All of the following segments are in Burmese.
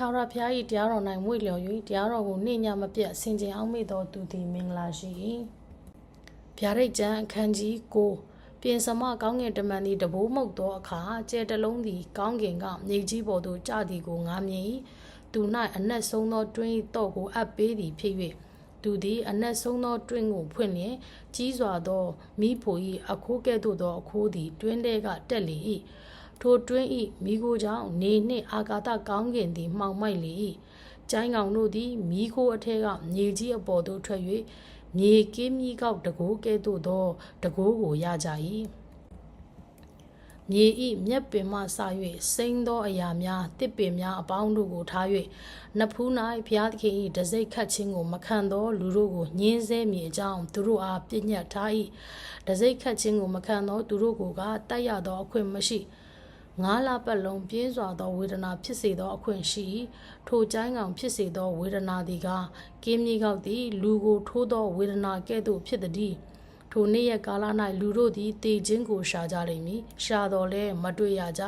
ထာဝရဘုရား၏တရားတော်၌မွေ့လျော်၍တရားတော်ကိုနှိမ့်ညမပြတ်ဆင်ခြင်အောင်မေ့တော်သူသည်မင်္ဂလာရှိ၏ဗျာဒိတ်ကျမ်းအခန်းကြီး9ပြင်စမကောင်းကင်တမန်သည်တဘိုးမှုတ်သောအခါကျဲတလုံးသည် ကောင်းကင်ကမြေကြီးပေါ်သို့ကျသည်ကိုငါမြင်၏သူ၌အနက်ဆုံးသောတွင်း၏တော့ကိုအပ်ပေးသည်ဖြစ်၍သူသည်အနက်ဆုံးသောတွင်းကိုဖွင့်လျင်ကြီးစွာသောမိဖို့၏အခိုးကဲ့သို့သောအခိုးသည်တွင်းထဲကတက်လေ၏ ထိုတွင်း၏မိโกကြောင့်နေနှင့်အာကာသကောင်းကင်သည်မှောင်မိုက်လေ၏ကျိုင်းကောင်တို့သည်မိโกအထက်ကမြေကြီးအပေါ်သို့ထွက်၍မြေကင်းမြီကောက်တကိုးကဲ့သို့သောတကိုးကိုရကြ၏မြေဤမြက်ပင်မှစ၍စိမ့်သောအရာများတစ်ပင်များအပေါင်းတို့ကိုထား၍နဖူး၌ဘုရားသခင်၏တစိ့ခတ်ခြင်းကိုမခံသောလူတို့ကိုညင်းဆဲမိအကြောင်းသူတို့အားပြညတ်ထား၏တစိ့ခတ်ခြင်းကိုမခံသောသူတို့ကိုကတတ်ရသောအခွင့်မရှိ ငါးလပတ်လုံးပြင်းစွာသောဝေဒနာဖြစ်စေသောအခွင့်ရှိ၏ထိုကျိုင်းကောင်ဖြစ်စေသောဝေဒနာသည်ကကင်းမြေကောက်သည်လူကိုထိုးသောဝေဒနာကဲ့သို့ဖြစ်သည်ထိုနေ့ရက်ကာလ၌လူတို့သည်တည်ခြင်းကိုရှာကြလိမ့်မည်ရှာတော်လဲမတွေ့ရကြ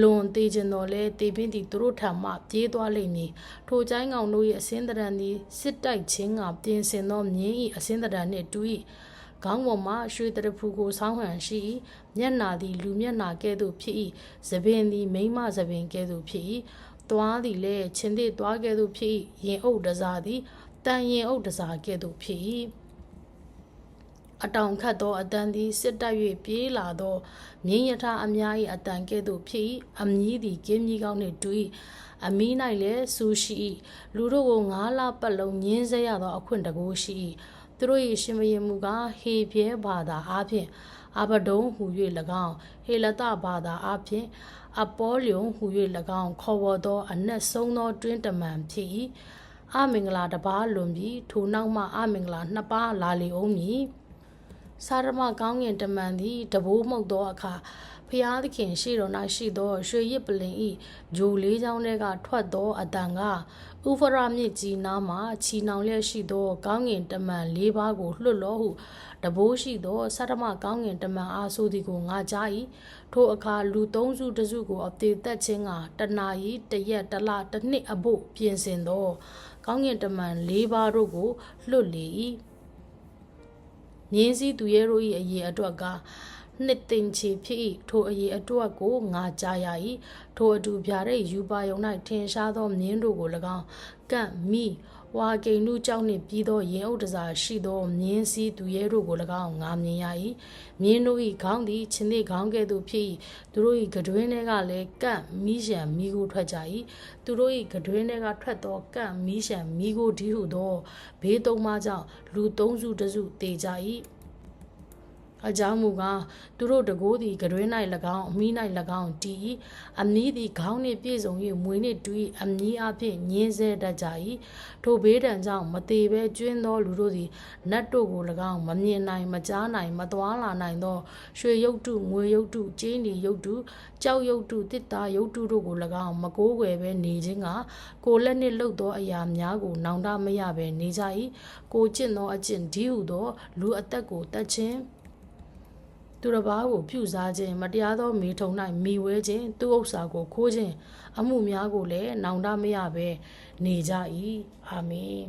လွန်တည်ခြင်းတော်လဲတည်ပင်သည်သူတို့ထံမှပြေးသွားလိမ့်မည်ထိုကျိုင်းကောင်တို့၏အစင်းတရံသည်စစ်တိုက်ခြင်းကပြင်ဆင်သောမြင်း၏အစင်းတရံနှင့်တူ၏ ခေါင်းပေါ်မှရွှေတရဖူကိုဆောင်းဟန်ရှိ၏မျက်နာသည်လူမျက်နာကဲ့သို့ဖြစ်၏သပင်သည်မိမသပင်ကဲ့သို့ဖြစ်၏သွားသည်လည်းချင်းသည်သွားကဲ့သို့ဖြစ်၏ရင်အုပ်တစားသည်တန်ရင်အုပ်တစားကဲ့သို့ဖြစ်၏အတောင်ခတ်သောအတန်သည်စစ်တပ်၍ပြေးလာသောမြင်းရထားအများ၏အတန်ကဲ့သို့ဖြစ်၏အမည်သည်ကင်းကြီးကောင်းနှင့်တူ၏အမီး၌လည်းဆူရှိ၏လူတို့ကိုငါးလပတ်လုံးညင်းဆဲရသောအခွင့်တကူရှိ၏ သူတို့၏ရှင်မယင်မူကားဟေပြဲဘာသာအားဖြင့်အဘဒုံဟူ၍၎င်းဟေလတဘာသာအားဖြင့်အပေါလျုံဟူ၍၎င်းခေါ်ဝေါ်သော အနက်ဆုံးသောတွင်းတမန်ဖြစ်၏အမင်္ဂလာတစ်ပါးလွန်ပြီးထိုနောက်မှအမင်္ဂလာနှစ်ပါးလာလေအောင်မည်စာရမကောင်းငင်တမန်သည်တဘိုးမှုတ်သောအခါ ဖျားသခင်ရှိတော်၌ရှိသောရွှေရစ်ပလင်ဤဂျိုလေးချောင်းထဲကထွက်သောအတန်ကဥဖရမြစ်ကြီးနားမှချီနှောင်လျက်ရှိသော ကောင်းငင်တမန်၄ပါးကိုလွှတ်လောဟုတဘိုးရှိသောဆရမကောင်းငင်တမန်အားဆိုသည်ကိုငါကြား၏ထိုအခါလူသုံးစုတစုကိုအသေးသက်ခြင်းကတနာရီတရက်တလတစ်နှစ်အဖို့ပြင်ဆင်သော ကောင်းငင်တမန်၄ပါးတို့ကိုလွတ်လေ၏မြင်းစည်းသူရဲတို့၏အရေးအတွက်က နှစ်သိင်ချီဖြစ်၏ထိုအရေးအတွက်ကိုငါကြားရ၏ထိုအတူဗျာဒိတ်ယူပါယုံ၌ထင်ရှားသောမြင်းတို့ကို၎င်းကန့်မိဝါကိန်နုကြောင့်နှင့်ပြီးသောရင်အုပ်တစားရှိသောမြင်းစည်းသူရဲတို့ကို၎င်းငါမြင်ရ၏မြင်းတို့၏ခေါင်းသည်ချင်းသည်ခေါင်းကဲ့သို့ဖြစ်၏သူတို့၏ကတွင်းထဲကလည်းကန့်မိရှံမိကိုထွက်ကြ၏သူတို့၏ကတွင်းထဲကထွက်သောကန့်မိရှံမိကိုဒီဟုသောဘေးသုံးပါးကြောင့်လူသုံးစုတစုတေကြ၏ အကြောင်းမူကားသူတို့တကိုးသည်ကရွေး၌၎င်းအမီး၌၎င်းတီ၏အမီးသည်ခေါင်းနှင့်ပြည့်စုံ၍မွေနှင့်တူ၏အမီးအဖြစ်ညင်းဆဲတတ်ကြ၏ထိုဘေးဒဏ်ကြောင့်မသေးဘဲကျွင်းသောလူတို့သည်နတ်တို့ကို၎င်းမမြင်နိုင်မကြားနိုင်မသွားလာနိုင်သောရွှေရုပ်တုငွေရုပ်တုကျင်းဒီရုပ်တုကြောက်ရုပ်တုတစ်တာရုပ်တုတို့ကို၎င်းမကိုးကွယ်ဘဲနေခြင်းကကိုလက်နှင့်လှုပ်သောအရာများကိုနောင်တမရဘဲနေကြ၏ကိုကျင့်သောအကျင့်ဒီဟုသောလူအသက်ကိုတတ်ခြင်း သူတစ်ပါးကိုပြုစားခြင်းမတရားသောမိထုံ၌မိဝဲခြင်းသူဥစ္စာကိုခိုးခြင်းအမှုများကိုလည်းနောင်တမရဘဲနေကြ၏အာမင်